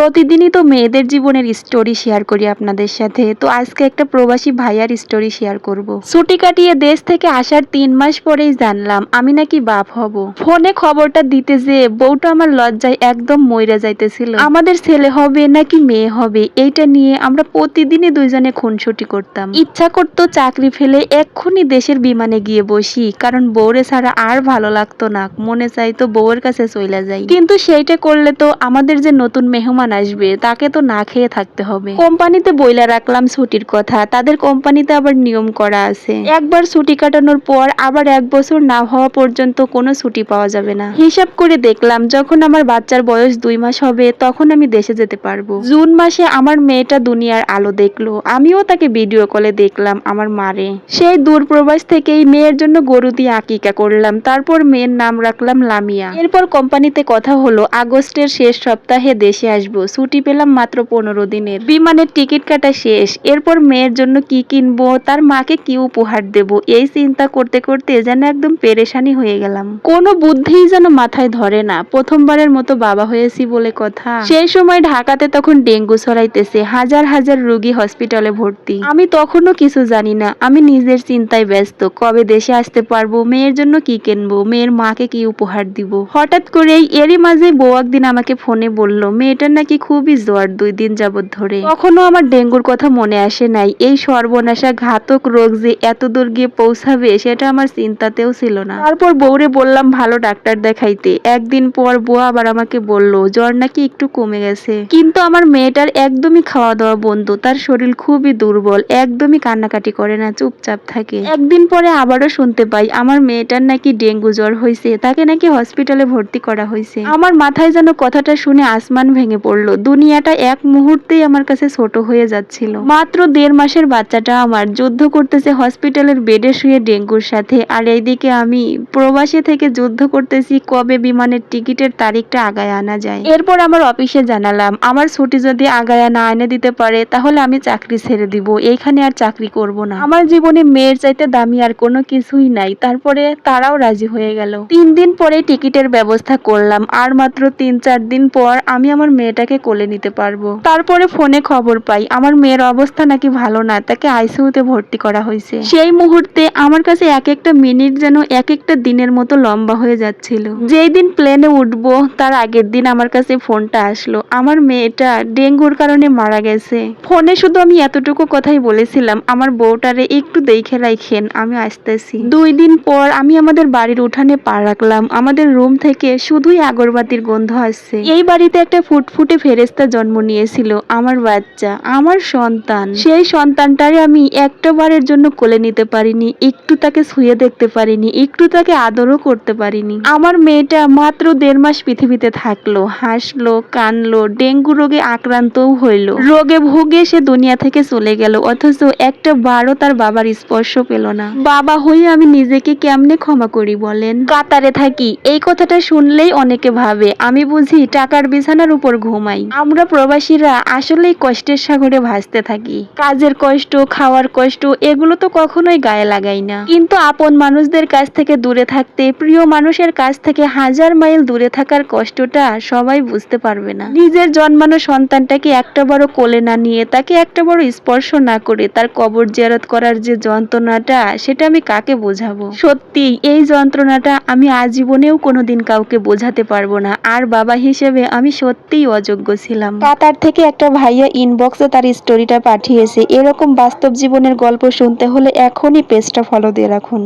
প্রতিদিনই তো মেয়েদের জীবনের স্টোরি শেয়ার করি আপনাদের সাথে। তো আজকে একটা প্রবাসী ভাইয়ার স্টোরি শেয়ার করব। ছুটি কাটিয়ে দেশ থেকে আসার তিন মাস পরেই জানলাম, আমি নাকি বাপ হব। ফোনে খবরটা দিতে যে বউটা আমার লজ্জায় একদম মইরা যাইতেছিল। আমাদের ছেলে হবে নাকি মেয়ে হবে, এইটা নিয়ে আমরা প্রতিদিনই দুইজনে খুনসুটি করতাম। ইচ্ছা করতো চাকরি ফেলে এক্ষুনি দেশের বিমানে গিয়ে বসি, কারণ বউরে ছাড়া আর ভালো লাগতো না। মনে চাইতো বউয়ের কাছে চইলা যাই। কিন্তু সেইটা করলে তো আমাদের যে নতুন মেহমান আসবে? তাকে তো না খেয়ে থাকতে হবে। কোম্পানিতে বইলা রাখলাম ছুটির কথা। তাদের কোম্পানিতে আবার নিয়ম করা আছে। একবার ছুটি কাটানোর পর আবার এক বছর না হওয়া পর্যন্ত কোনো ছুটি পাওয়া যাবে না। হিসাব করে দেখলাম, যখন আমার বাচ্চার বয়স দুই মাস হবে, তখন আমি দেশে যেতে পারব। জুন মাসে আমার মেয়েটা দুনিয়ার আলো দেখল। আমিও তাকে ভিডিও কলে দেখলাম আমার মারে। সেই দূর প্রবাস থেকেই মেয়ের জন্য গরু দিয়ে আকিকা করলাম। তারপর মেয়ের নাম রাখলাম লামিয়া। এরপর কোম্পানিতে কথা হলো, আগস্টের শেষ সপ্তাহে দেশে আসব। ছুটি পেলাম মাত্র পনেরো দিনের। বিমানের টিকিট কাটা শেষ। এরপর মেয়ের জন্য কি কিনবো, তার মাকে কি উপহার দেব, এই চিন্তা করতে করতে যেন একদম পেরেশানি হয়ে গেলাম। কোনো বুদ্ধিই যেন মাথায় ধরে না। প্রথমবারের মতো বাবা হয়েছি বলে কথা। সেই সময় ঢাকাতে তখন ডেঙ্গু ছড়াইতেছে। হাজার হাজার রোগী হসপিটালে ভর্তি। আমি তখনও কিছু জানি না। আমি নিজের চিন্তায় ব্যস্ত। কবে দেশে আসতে পারব, মেয়ের জন্য কি কিনবো, মেয়ের মাকে কি উপহার দিব? হঠাৎ করেই এরই মাঝে বউ একদিন আমাকে ফোনে বলল, মেয়েটার নাকি খুবই জ্বর দুই দিন যাবত ধরে। কখনো আমার ডেঙ্গুর কথা মনে আসে নাই। এই সর্বনাশা ঘাতক রোগ যে এত দূর গিয়ে পৌঁছাবে সেটা আমার চিন্তাতেও ছিল না। তারপর বউরে বললাম, ভালো ডাক্তার দেখাইতে। একদিন পর বউ আবার আমাকে বলল, জ্বর নাকি একটু কমে গেছে। কিন্তু আমার মেয়েটার একদমই খাওয়া দাওয়া বন্ধ, তার শরীর খুবই দুর্বল, একদমই কান্নাকাটি করে না, চুপচাপ থাকে। একদিন পরে আবারও শুনতে পাই, আমার মেয়েটার নাকি ডেঙ্গু জ্বর হয়েছে তাকে নাকি হসপিটালে ভর্তি করা হয়েছে আমার মাথায় যেন কথাটা শুনে আসমান ভেঙে পড়ল দুনিয়াটা এক মুহূর্তেই আমার কাছে ছোট হয়ে যাচ্ছিল। মাত্র দেড় মাসের বাচ্চাটা আমার যুদ্ধ করতেছে হসপিটালের বেডে শুয়ে ডেঙ্গুর সাথে। আর এইদিকে আমি প্রবাসী থেকে যুদ্ধ করতেছি, কবে বিমানের টিকিটের তারিখটা আগায় আনা যায়। এরপর আমার অফিসে জানালাম, আমার ছুটি যদি আগায় না এনে দিতে পারে, তাহলে আমি চাকরি ছেড়ে দিব। এইখানে আর চাকরি করব না। আমার জীবনে মেয়ের চাইতে দামি আর কোনো কিছুই নাই। তারপরে তারাও রাজি হয়ে গেল। তিন দিন পরে টিকিটের ব্যবস্থা করলাম। আর মাত্র তিন চার দিন পর আমি আমার মেয়েটাকে কোলে নিতে পারব। তারপরে ফোনে খবর পাই, আমার মেয়ের অবস্থা নাকি ভালো না, তাকে আইসিইউতে ভর্তি করা হয়েছে। সেই মুহূর্তে আমার কাছে এক একটা মিনিট যেন এক একটা দিনের মতো লম্বা হয়ে যাচ্ছিল। যেই দিন প্লেনে উঠবো, তার আগের দিন আমার কাছে ফোনটা আসলো। আমার মেয়েটা ডেঙ্গুর কারণে মারা গেছে। ফোনে শুধু আমি এতটুকু কথাই বলেছিলাম, আমার বউটারে একটু দেখে রাখেন, আমি আসতেছি। দুই দিন পর আমি আমাদের বাড়ির উঠানে পা রাখলাম, আমাদের রুম থেকে শুধুই আগরবাতির গন্ধ আসছে। এই বাড়িতে একটা ফুটফুটে ফেরেস্তা জন্ম নিয়েছিল, আমার বাচ্চা, আমার সন্তান। সেই সন্তানটারে আমি একটা বারের জন্য কোলে নিতে পারিনি, একটু তাকে ছুঁয়ে দেখতে পারিনি, একটু তাকে আদরও করতে পারিনি। আমার মেয়েটা মাত্র দেড় মাস পৃথিবীতে থাকল, হাসলো, কানলো, ডেঙ্গু রোগে আক্রান্তও হইল। রোগে ভুগে সে দুনিয়া থেকে চলে গেল, অথচ একটা বারও তার বাবার স্পর্শ পেল না। বাবা হয়ে আমি নিজেকে কেমনে ক্ষমা করি বলেন? কাতারে থাকি, এই কথাটা শুনলেই অনেকে ভাবে, আমি বুঝি টাকার বিছানার উপর ঘুমাই। আমরা প্রবাসীরা আসলেই কষ্টের সাগরে ভাসতে থাকি। কাজের কষ্ট, খাওয়ার কষ্ট, এগুলো তো কখনোই গায়ে লাগাই না। কিন্তু আপন মানুষদের কাছ থেকে দূরে থাকতে, প্রিয় মানুষের কাছ থেকে হাজার মাইল দূরে থাকার কষ্টটা সবাই বুঝতে পারবে না। নিজের জন্মানো সন্তানটাকে একটা বড় কোলে না নিয়ে, তাকে একটা বড় স্পর্শ না করে তার কবর জিয়ারত করার যে যন্ত্রণাটা, সেটা আমি কাকে বোঝাবো? সত্যি, এই যন্ত্রণাটা আমি আজীবনেও কোনোদিন কাউকে বোঝাতে পারব না। আর বাবা হিসেবে আমি সত্যিই অযোগ্য ছিলাম। কাতার থেকে একটা ভাইয়া ইনবক্সে তার স্টোরিটা পাঠিয়েছে। এরকম বাস্তব জীবনের গল্প শুনতে হলে এখনই পেজটা ফলো দিয়ে রাখুন।